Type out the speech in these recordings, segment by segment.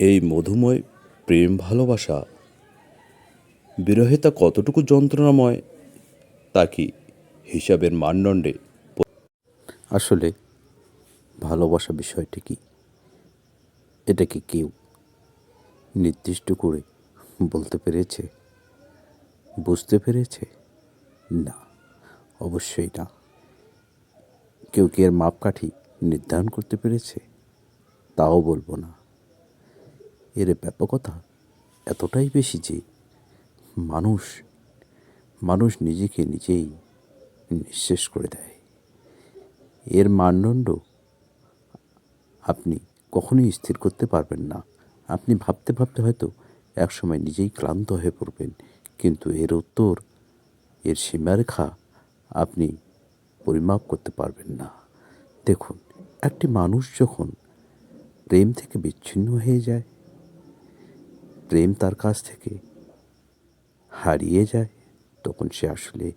এই মধুময়, প্রেম ভালোবাসা বিরহিতা কতটুকু যন্ত্রণাময়, তা কি হিসাবের মানদণ্ডে আসলে ভালোবাসা বিষয়টি কি? এটা কি কেউ নির্দিষ্ট করে বলতে পেরেছে? বুঝতে পেরেছে? না, অবশ্যই না। কেউ কি এর মাপকাঠি নির্ধারণ করতে পেরেছে? তাও বলব না। এর ব্যাপকতা এতটাই বেশি যে মানুষ মানুষ নিজেকে নিজেই নিঃশেষ করে দেয়। এর মানদণ্ড আপনি কখনোই স্থির করতে পারবেন না। আপনি ভাবতে ভাবতে হয়তো একসময় নিজেই ক্লান্ত হয়ে পড়বেন, কিন্তু এর উত্তর, এর সীমারেখা আপনি পরিমাপ করতে পারবেন না। দেখুন, একটি মানুষ যখন প্রেম থেকে বিচ্ছিন্ন হয়ে যায় প্রেম তার কাছ থেকে হারিয়ে যায়, তখন সে আসলে,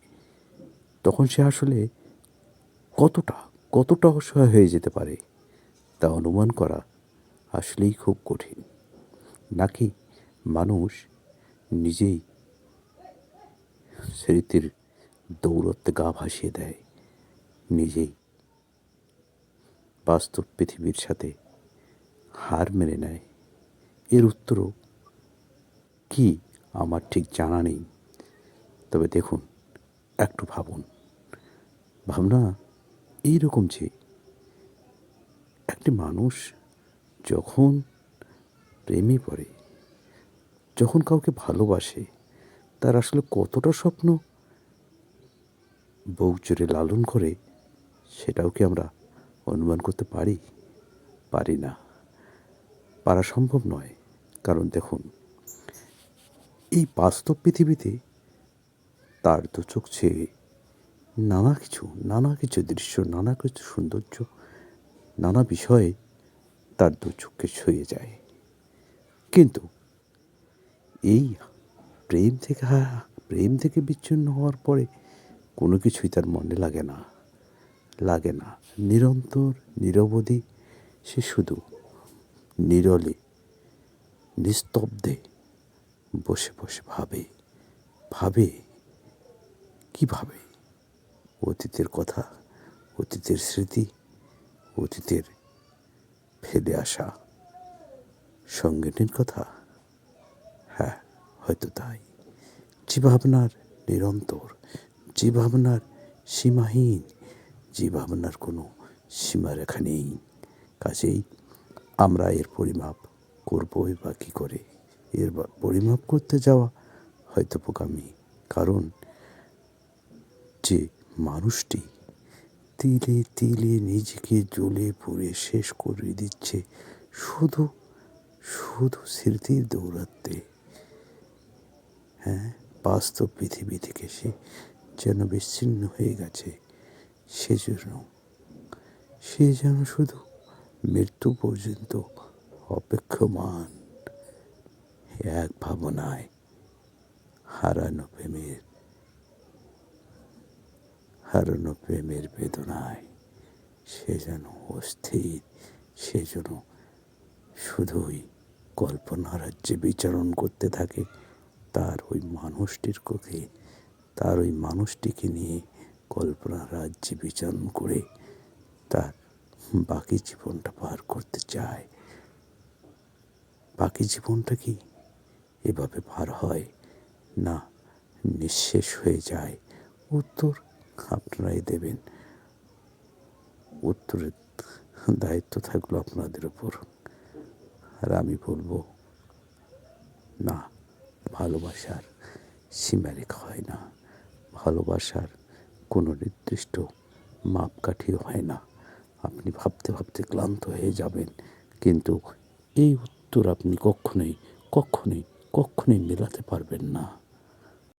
তখন সে আসলে কতটা কতটা অসহায় হয়ে যেতে পারে তা অনুমান করা আসলেই খুব কঠিন। নাকি মানুষ নিজেই স্মৃতির দৌলতে গা ভাসিয়ে দেয়, নিজেই বাস্তব পৃথিবীর সাথে হার মেনে নেয়? এর উত্তরও কি? আমার ঠিক জানা নেই। তবে দেখুন, একটু ভাবুন। ভাবনা এইরকম যে, একটি মানুষ যখন প্রেমে পড়ে, যখন কাউকে ভালোবাসে, তার আসলে কতটা স্বপ্ন? বউ চড়ে লালন করে সেটাও কি আমরা অনুমান করতে পারি? পারি না। পারা সম্ভব নয়। কারণ দেখুন এই বাস্তব পৃথিবীতে তার দু চোখ ছেয়ে নানা কিছু নানা কিছু দৃশ্য, নানা কিছু সৌন্দর্য, নানা বিষয়ে তার দু চোখকে ছুঁয়ে যায়। কিন্তু এই প্রেম থেকে প্রেম থেকে বিচ্ছিন্ন হওয়ার পরে কোনো কিছুই তার মনে লাগে না লাগে না। নিরন্তর, নিরবধি, সে শুধু নিরলে, নিস্তব্ধে বসে বসে ভাবে। ভাবে? ভাবে? অতীতের কথা, অতীতের স্মৃতি, অতীতের ফেলে আসা সঙ্গিনীর কথা? হ্যাঁ হয়তো তাই। যে ভাবনার নিরন্তর যে ভাবনার সীমাহীন যে ভাবনার কোনো সীমারেখা নেই। কাজেই আমরা এর পরিমাপ করবই বা কী করে? এর পরিমাপ করতে যাওয়া হয়তো বোকামি। কারণ যে মানুষটি তিলে তিলে নিজেকে জ্বলে পুড়ে শেষ করে দিচ্ছে শুধু শুধু স্মৃতির দৌরাত্মে। হ্যাঁ বাস্তব পৃথিবী থেকে সে যেন বিচ্ছিন্ন হয়ে গেছে সেজন্য সে যেন শুধু মৃত্যু পর্যন্ত অপেক্ষমান। এক ভাবনায় হারানো প্রেমের হারানো প্রেমের বেদনায় সে যেন অস্থির, সে যেন শুধুই কল্পনা রাজ্যে বিচরণ করতে থাকে। তার ওই মানুষটির কোকে তার ওই মানুষটিকে নিয়ে কল্পনা রাজ্যে বিচরণ করে তার বাকি জীবনটা পার করতে চায়। বাকি জীবনটা কি এভাবে পার হয়? না, নিঃশেষ হয়ে যায়। উত্তর আপনারাই দেবেন। উত্তরের দায়িত্ব থাকল আপনাদের উপর। আর আমি বলব, না, ভালোবাসার সীমারেখা হয় না। ভালোবাসার কোনো নির্দিষ্ট মাপকাঠিও হয় না। আপনি ভাবতে ভাবতে ক্লান্ত হয়ে যাবেন। কিন্তু এই উত্তর আপনি কখনোই কখনোই কখনোই মেলাতে পারবেন না।